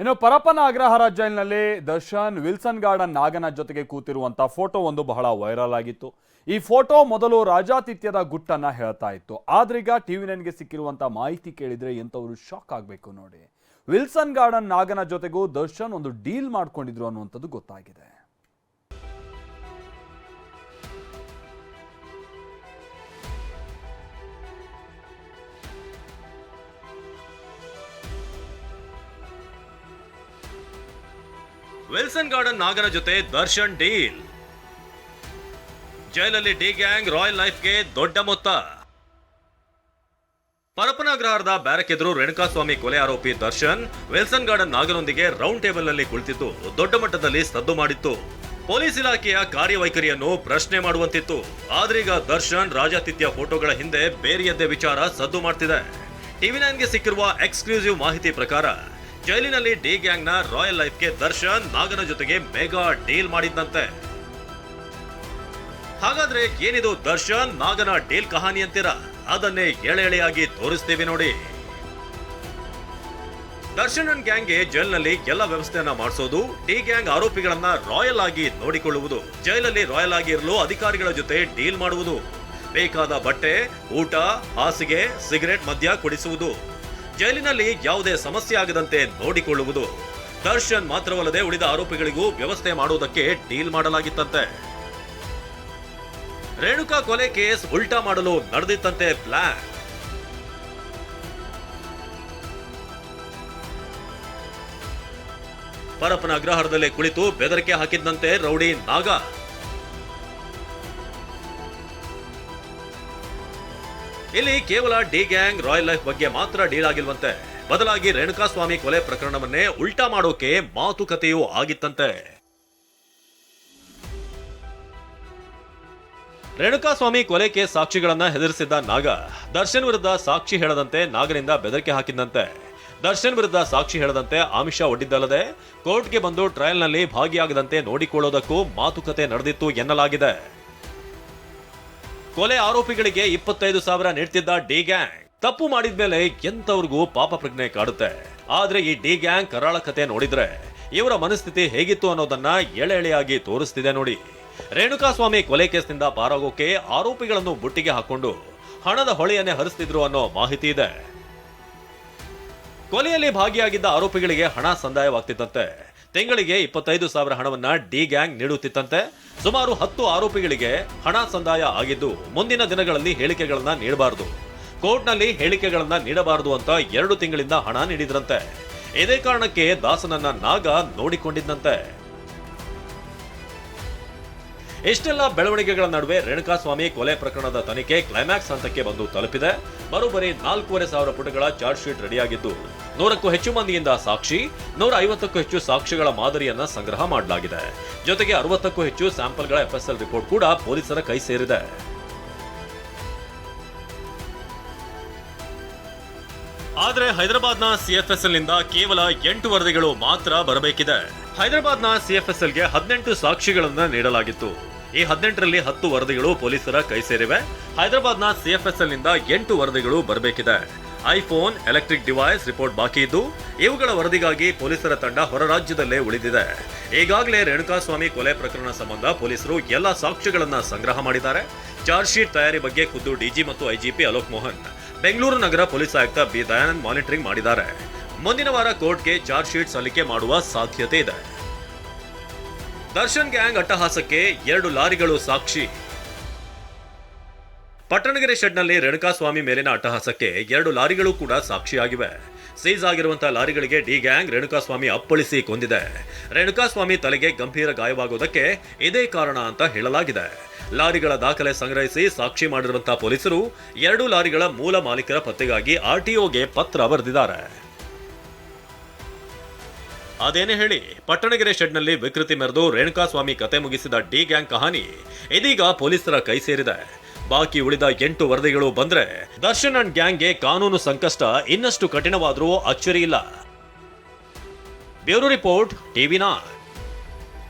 ಇನ್ನು ಪರಪ್ಪನ ಅಗ್ರಹಾರ ಜೈಲ್ನಲ್ಲಿ Darshan Wilson garden ನಾಗನ ಜೊತೆಗೆ ಕೂತಿರುವಂಥ ಫೋಟೋ ಒಂದು ಬಹಳ ವೈರಲ್ ಆಗಿತ್ತು. ಈ ಫೋಟೋ ಮೊದಲು ರಾಜಾತಿಥ್ಯದ ಗುಟ್ಟನ್ನ ಹೇಳ್ತಾ ಇತ್ತು. ಆದ್ರೀಗ ಟಿವಿ ನೈನ್ಗೆ ಸಿಕ್ಕಿರುವಂಥ ಮಾಹಿತಿ ಕೇಳಿದ್ರೆ ಎಂಥವರು ಶಾಕ್ ಆಗಬೇಕು ನೋಡಿ. ವಿಲ್ಸನ್ ಗಾರ್ಡನ್ ನಾಗನ ಜೊತೆಗೂ ದರ್ಶನ್ ಒಂದು ಡೀಲ್ ಮಾಡ್ಕೊಂಡಿದ್ರು ಅನ್ನುವಂಥದ್ದು ಗೊತ್ತಾಗಿದೆ. ವಿಲ್ಸನ್ ಗಾರ್ಡನ್ ನಾಗರ ಜೊತೆ ದರ್ಶನ್ ಡೀಲ್. ಜೈಲಲ್ಲಿ ಡಿ ಗ್ಯಾಂಗ್ ರಾಯಲ್ ಲೈಫ್ಗೆ ದೊಡ್ಡ ಮೊತ್ತ. ಪರಪನಾಗ್ರಹಾರದ ಬ್ಯಾರಕ್ ಎದುರು ರೇಣುಕಾಸ್ವಾಮಿ ಕೊಲೆ ಆರೋಪಿ ದರ್ಶನ್ ವಿಲ್ಸನ್ ಗಾರ್ಡನ್ ನಾಗರೊಂದಿಗೆ ರೌಂಡ್ ಟೇಬಲ್ನಲ್ಲಿ ಕುಳಿತಿದ್ದು ದೊಡ್ಡ ಮಟ್ಟದಲ್ಲಿ ಸದ್ದು ಮಾಡಿತ್ತು. ಪೊಲೀಸ್ ಇಲಾಖೆಯ ಕಾರ್ಯವೈಖರಿಯನ್ನು ಪ್ರಶ್ನೆ ಮಾಡುವಂತಿತ್ತು. ಆದ್ರೀಗ ದರ್ಶನ್ ರಾಜಾತಿಥ್ಯ ಫೋಟೋಗಳ ಹಿಂದೆ ಬೇರೆಯದ್ದೇ ವಿಚಾರ ಸದ್ದು ಮಾಡ್ತಿದೆ. ಟಿವಿ ನೈನ್ಗೆ ಸಿಕ್ಕಿರುವ ಎಕ್ಸ್ಕ್ಲೂಸಿವ್ ಮಾಹಿತಿ ಪ್ರಕಾರ ಜೈಲಿನಲ್ಲಿ ಡಿ ನ ರಾಯಲ್ ಲೈಫ್ಗೆ ದರ್ಶನ್ ನಾಗನ ಜೊತೆಗೆ ಮೆಗಾ ಡೀಲ್ ಮಾಡಿದ್ದಂತೆ ಹಾಗಾದ್ರೆ ಏನಿದು ದರ್ಶನ್ ನಾಗನ ಡೀಲ್ ಕಹಾನಿ ಅಂತೀರಾ? ಅದನ್ನೇ ಎಳೆ ಎಳೆಯಾಗಿ ತೋರಿಸ್ತೀವಿ ನೋಡಿ. ದರ್ಶನ್ ಅಂಡ್ ಗ್ಯಾಂಗ್ಗೆ ಜೈಲ್ನಲ್ಲಿ ಎಲ್ಲ ವ್ಯವಸ್ಥೆಯನ್ನ ಮಾಡಿಸೋದು, ಡಿ ಗ್ಯಾಂಗ್ ಆರೋಪಿಗಳನ್ನ ರಾಯಲ್ ಆಗಿ ನೋಡಿಕೊಳ್ಳುವುದು, ಜೈಲಲ್ಲಿ ರಾಯಲ್ ಆಗಿ ಇರಲು ಅಧಿಕಾರಿಗಳ ಜೊತೆ ಡೀಲ್ ಮಾಡುವುದು, ಬೇಕಾದ ಬಟ್ಟೆ, ಊಟ, ಹಾಸಿಗೆ, ಸಿಗರೆಟ್ ಮದ್ಯ ಕೊಡಿಸುವುದು. ಜೈಲಿನಲ್ಲಿ ಯಾವುದೇ ಸಮಸ್ಯೆ ಆಗದಂತೆ ನೋಡಿಕೊಳ್ಳುವುದು. ದರ್ಶನ್ ಮಾತ್ರವಲ್ಲದೆ ಉಳಿದ ಆರೋಪಿಗಳಿಗೂ ವ್ಯವಸ್ಥೆ ಮಾಡುವುದಕ್ಕೆ ಡೀಲ್ ಮಾಡಲಾಗಿತ್ತಂತೆ. ರೇಣುಕಾ ಕೊಲೆ ಕೇಸ್ ಉಲ್ಟಾ ಮಾಡಲು ನಡೆದಿತ್ತಂತೆ ಪ್ಲಾನ್. ಪರಪ್ಪನ ಅಗ್ರಹಾರದಲ್ಲೇ ಕುಳಿತು ಬೆದರಿಕೆ ಹಾಕಿದ್ದಂತೆ ರೌಡಿ ನಾಗ. ಇಲ್ಲಿ ಕೇವಲ ಡಿ ಗ್ಯಾಂಗ್ ರಾಯಲ್ ಲೈಫ್ ಬಗ್ಗೆ ಮಾತ್ರ ಡೀಲ್ ಆಗಿಲ್ವಂತೆ. ಬದಲಾಗಿ ರೇಣುಕಾಸ್ವಾಮಿ ಕೊಲೆ ಪ್ರಕರಣವನ್ನೇ ಉಲ್ಟಾ ಮಾಡೋಕೆ ಮಾತುಕತೆಯೂ ಆಗಿತ್ತಂತೆ. ರೇಣುಕಾಸ್ವಾಮಿ ಕೊಲೆ ಕೇಸ್ ಸಾಕ್ಷಿಗಳನ್ನ ಹೆದರಿಸಿದ್ದ ನಾಗ, ದರ್ಶನ್ ವಿರುದ್ಧ ಸಾಕ್ಷಿ ಹೇಳದಂತೆ ನಾಗರಿಂದ ಬೆದರಿಕೆ ಹಾಕಿದ್ದಂತೆ. ದರ್ಶನ್ ವಿರುದ್ಧ ಸಾಕ್ಷಿ ಹೇಳದಂತೆ ಆಮಿಷ ಒಡ್ಡಿದ್ದಲ್ಲದೆ, ಕೋರ್ಟ್ಗೆ ಬಂದು ಟ್ರಯಲ್ನಲ್ಲಿ ಭಾಗಿಯಾಗದಂತೆ ನೋಡಿಕೊಳ್ಳೋದಕ್ಕೂ ಮಾತುಕತೆ ನಡೆದಿತ್ತು ಎನ್ನಲಾಗಿದೆ. ಕೊಲೆ ಆರೋಪಿಗಳಿಗೆ ಇಪ್ಪತ್ತೈದು ಸಾವಿರ ನೀಡ್ತಿದ್ದ ಡಿ ಗ್ಯಾಂಗ್. ತಪ್ಪು ಮಾಡಿದ್ಮೇಲೆ ಎಂತವ್ರಿಗೂ ಪಾಪ ಪ್ರಜ್ಞೆ ಕಾಡುತ್ತೆ. ಆದ್ರೆ ಈ ಡಿ ಗ್ಯಾಂಗ್ ಕರಾಳ ಕತೆ ನೋಡಿದ್ರೆ ಇವರ ಮನಸ್ಥಿತಿ ಹೇಗಿತ್ತು ಅನ್ನೋದನ್ನ ಎಳೆ ಎಳೆಯಾಗಿ ತೋರಿಸ್ತಿದೆ ನೋಡಿ. ರೇಣುಕಾಸ್ವಾಮಿ ಕೊಲೆ ಕೇಸ್ನಿಂದ ಪಾರಾಗೋಕೆ ಆರೋಪಿಗಳನ್ನು ಬುಟ್ಟಿಗೆ ಹಾಕೊಂಡು ಹಣದ ಹೊಳೆಯನ್ನೇ ಹರಿಸ್ತಿದ್ರು ಅನ್ನೋ ಮಾಹಿತಿ ಇದೆ. ಕೊಲೆಯಲ್ಲಿ ಭಾಗಿಯಾಗಿದ್ದ ಆರೋಪಿಗಳಿಗೆ ಹಣ ಸಂದಾಯವಾಗ್ತಿತ್ತಂತೆ ತಿಂಗಳಿಗೆ ಇಪ್ಪತ್ತೈದು ಸಾವಿರ ಹಣವನ್ನ ಡಿ ಗ್ಯಾಂಗ್ ನೀಡುತ್ತಿತ್ತಂತೆ. ಸುಮಾರು ಹತ್ತು ಆರೋಪಿಗಳಿಗೆ ಹಣ ಸಂದಾಯ ಆಗಿದ್ದು, ಮುಂದಿನ ದಿನಗಳಲ್ಲಿ ಹೇಳಿಕೆಗಳನ್ನ ನೀಡಬಾರದು. ಕೋರ್ಟ್ನಲ್ಲಿ ಹೇಳಿಕೆಗಳನ್ನ ನೀಡಬಾರದು ಅಂತ ಎರಡು ತಿಂಗಳಿಂದ ಹಣ ನೀಡಿದ್ರಂತೆ. ಇದೇ ಕಾರಣಕ್ಕೆ ದಾಸನನ್ನ ನಾಗ ನೋಡಿಕೊಂಡಿದ್ದಂತೆ. ಇಷ್ಟೆಲ್ಲ ಬೆಳವಣಿಗೆಗಳ ನಡುವೆ ರೇಣುಕಾಸ್ವಾಮಿ ಕೊಲೆ ಪ್ರಕರಣದ ತನಿಖೆ ಕ್ಲೈಮ್ಯಾಕ್ಸ್ ಹಂತಕ್ಕೆ ಬಂದು ತಲುಪಿದೆ. ಬರೋಬ್ಬರಿ ನಾಲ್ಕೂವರೆ ಸಾವಿರ ಪುಟಗಳ ಚಾರ್ಜ್ ಶೀಟ್ ರೆಡಿಯಾಗಿದ್ದು, ನೂರಕ್ಕೂ ಹೆಚ್ಚು ಮಂದಿಯಿಂದ ಸಾಕ್ಷಿ ನೂರ ಐವತ್ತಕ್ಕೂ ಹೆಚ್ಚು ಸಾಕ್ಷಿಗಳ ಮಾದರಿಯನ್ನ ಸಂಗ್ರಹ ಮಾಡಲಾಗಿದೆ. ಜೊತೆಗೆ ಅರವತ್ತಕ್ಕೂ ಹೆಚ್ಚು ಸ್ಯಾಂಪಲ್ಗಳ ಎಫ್ಎಸ್ಎಲ್ ರಿಪೋರ್ಟ್ ಕೂಡ ಪೊಲೀಸರ ಕೈ ಸೇರಿದೆ. ಆದರೆ ಹೈದರಾಬಾದ್ನ ಸಿಎಫ್ಎಸ್ಎಲ್ನಿಂದ ಕೇವಲ ಎಂಟು ವರದಿಗಳು ಮಾತ್ರ ಬರಬೇಕಿದೆ. ಹೈದರಾಬಾದ್ನ ಸಿಎಫ್ಎಸ್ಎಲ್ಗೆ ಹದಿನೆಂಟು ಸಾಕ್ಷಿಗಳನ್ನು ನೀಡಲಾಗಿತ್ತು. ಈ ಹದಿನೆಂಟರಲ್ಲಿ ಹತ್ತು ವರದಿಗಳು ಪೊಲೀಸರ ಕೈ ಸೇರಿವೆ. ಹೈದರಾಬಾದ್ನ ಸಿಎಫ್ಎಸ್ಎಲ್ನಿಂದ ಎಂಟು ವರದಿಗಳು ಬರಬೇಕಿದೆ. ಐಫೋನ್, ಎಲೆಕ್ಟ್ರಿಕ್ ಡಿವೈಸ್ ರಿಪೋರ್ಟ್ ಬಾಕಿ ಇದ್ದು, ಇವುಗಳ ವರದಿಗಾಗಿ ಪೊಲೀಸರ ತಂಡ ಹೊರ ರಾಜ್ಯದಲ್ಲೇ ಉಳಿದಿದೆ. ಈಗಾಗಲೇ ರೇಣುಕಾಸ್ವಾಮಿ ಕೊಲೆ ಪ್ರಕರಣ ಸಂಬಂಧ ಪೊಲೀಸರು ಎಲ್ಲ ಸಾಕ್ಷ್ಯಗಳನ್ನ ಸಂಗ್ರಹ ಮಾಡಿದ್ದಾರೆ. ಚಾರ್ಜ್ ಶೀಟ್ ತಯಾರಿ ಬಗ್ಗೆ ಖುದ್ದು ಡಿಜಿ ಮತ್ತು ಐಜಿಪಿ ಅಲೋಕ್ ಮೋಹನ್, ಬೆಂಗಳೂರು ನಗರ ಪೊಲೀಸ್ ಆಯುಕ್ತ ಬಿ ದಯಾನಂದ್ ಮಾನಿಟರಿಂಗ್ ಮಾಡಿದ್ದಾರೆ. ಮುಂದಿನ ವಾರ ಕೋರ್ಟ್ಗೆ ಚಾರ್ಜ್ ಶೀಟ್ ಸಲ್ಲಿಕೆ ಮಾಡುವ ಸಾಧ್ಯತೆ ಇದೆ. ದರ್ಶನ್ ಗ್ಯಾಂಗ್ ಅಟ್ಟಹಾಸಕ್ಕೆ ಎರಡು ಲಾರಿಗಳು ಸಾಕ್ಷಿ. ಪಟ್ಟಣಗೆರೆ ಶೆಡ್ನಲ್ಲಿ ರೇಣುಕಾಸ್ವಾಮಿ ಮೇಲಿನ ಅಟ್ಟಹಾಸಕ್ಕೆ ಎರಡು ಲಾರಿಗಳು ಕೂಡ ಸಾಕ್ಷಿಯಾಗಿವೆ. ಸೀಸ್ ಆಗಿರುವಂತಹ ಲಾರಿಗಳಿಗೆ ಡಿ ಗ್ಯಾಂಗ್ ರೇಣುಕಾಸ್ವಾಮಿ ಅಪ್ಪಳಿಸಿ ಕೊಂದಿದೆ. ರೇಣುಕಾಸ್ವಾಮಿ ತಲೆಗೆ ಗಂಭೀರ ಗಾಯವಾಗುವುದಕ್ಕೆ ಇದೇ ಕಾರಣ ಅಂತ ಹೇಳಲಾಗಿದೆ. ಲಾರಿಗಳ ದಾಖಲೆ ಸಂಗ್ರಹಿಸಿ ಸಾಕ್ಷಿ ಮಾಡಿರುವಂತಹ ಪೊಲೀಸರು ಎರಡು ಲಾರಿಗಳ ಮೂಲ ಮಾಲೀಕರ ಪತ್ತೆಗಾಗಿ ಆರ್ಟಿಒಗೆ ಪತ್ರ ಬರೆದಿದ್ದಾರೆ. ಅದೇನೇ ಹೇಳಿ, ಪಟ್ಟಣಗೆರೆ ಶೆಡ್ನಲ್ಲಿ ವಿಕೃತಿ ಮೆರೆದು ರೇಣುಕಾಸ್ವಾಮಿ ಕತೆ ಮುಗಿಸಿದ ಡಿ ಗ್ಯಾಂಗ್ ಕಹಾನಿ ಇದೀಗ ಪೊಲೀಸರ ಕೈ ಸೇರಿದೆ. ಬಾಕಿ ಉಳಿದ ಎಂಟು ವರದಿಗಳು ಬಂದ್ರೆ ದರ್ಶನ್ ಅಂಡ್ ಗ್ಯಾಂಗ್ಗೆ ಕಾನೂನು ಸಂಕಷ್ಟ ಇನ್ನಷ್ಟು ಕಠಿಣವಾದರೂ ಅಚ್ಚರಿ ಇಲ್ಲ. ಬ್ಯೂರೋ ರಿಪೋರ್ಟ್, ಟಿವಿ ನಾನ್